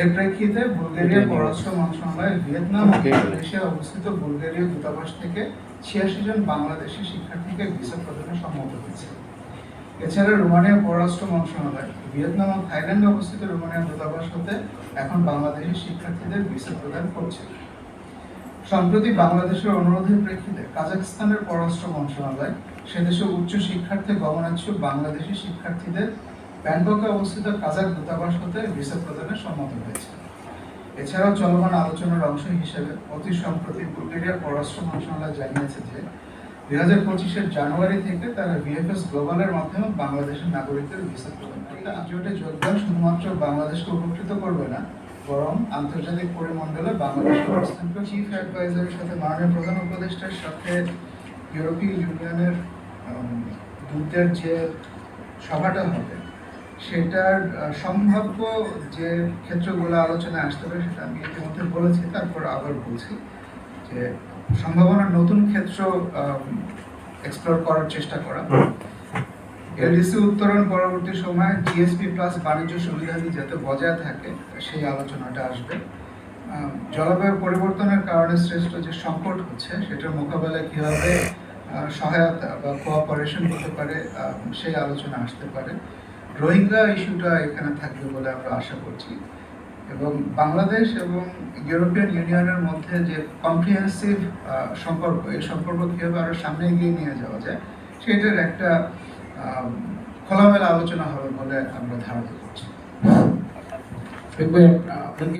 এর প্রেক্ষিতে বুলগেরিয়া পররাষ্ট্র মন্ত্রণালয় ভিয়েতনাম অবস্থিত বুলগেরীয় দূতাবাস থেকে ছিয়াশি জন বাংলাদেশি শিক্ষার্থীকে ভিসা প্রদানে সম্মত হয়েছে। এছাড়া রোমানিয়া পররাষ্ট্র মন্ত্রণালয় ভিয়েতনাম ও থাইল্যান্ডে অবস্থিত রোমানিয়া দূতাবাস হতে এখন বাংলাদেশি শিক্ষার্থীদের ভিসা প্রদান করছে। সম্প্রতি বাংলাদেশের অনুরোধের প্রেক্ষিতে কাজাখস্তানের পররাষ্ট্র মন্ত্রণালয় সে দেশে উচ্চ শিক্ষার্থে গমনাচ্ছুক বাংলাদেশি শিক্ষার্থীদের ব্যাংককে অবস্থিত কাজাক দূতাবাস হতে ভিসা প্রদানে সম্মত হয়েছে। এছাড়াও চলমান আলোচনার অংশ হিসেবে অতি সম্প্রতি বুলগেরিয়ার পররাষ্ট্র মন্ত্রণালয় জানিয়েছে যে, দুই হাজার পঁচিশের জানুয়ারি থেকে তারা ভিএফএস গ্লোবালের মাধ্যমে বাংলাদেশের নাগরিকদের ভিসা প্রদান করবে। যোগদান শুধুমাত্র বাংলাদেশকে উপকৃত করবে না, বরং আন্তর্জাতিক পরিমণ্ডলে বাংলাদেশের অবস্থানকে চিফ অ্যাডভাইজারের সাথে মাননীয় প্রধান উপদেষ্টার সাথে ইউরোপীয় ইউনিয়নের দূতের যে সভাটা হবে সেটার সম্ভাব্য যে ক্ষেত্রগুলো আলোচনায় আসতে পারে সেটা আমি ইতিমধ্যে বলেছি, তারপর আবার বলছি যে সম্ভাবনার নতুন ক্ষেত্র এক্সপ্লোর করার চেষ্টা করা। এলডিসি উত্তরণ পরবর্তী সময়ে জিএসপি প্লাস বাণিজ্য সুবিধাদি যাতে বজায় থাকে, সেই আলোচনাটা আসবে। জলবায়ু পরিবর্তনের কারণে সৃষ্ট যে সংকট হচ্ছে, সেটার মোকাবেলায় কীভাবে সহায়তা বা কোঅপারেশন হতে পারে সেই আলোচনা আসতে পারে। রোহিঙ্গা ইস্যুটা এখানে থাকবে বলে আমরা আশা করছি। এবং বাংলাদেশ এবং ইউরোপিয়ান ইউনিয়নের মধ্যে যে কম্প্রিহেন্সিভ সম্পর্ক, এই সম্পর্ক কীভাবে আরও সামনে এগিয়ে নিয়ে যাওয়া যায় সেটার একটা খোলামেলা আলোচনা হবে বলে আমরা ধারণা করছি। আপনাকে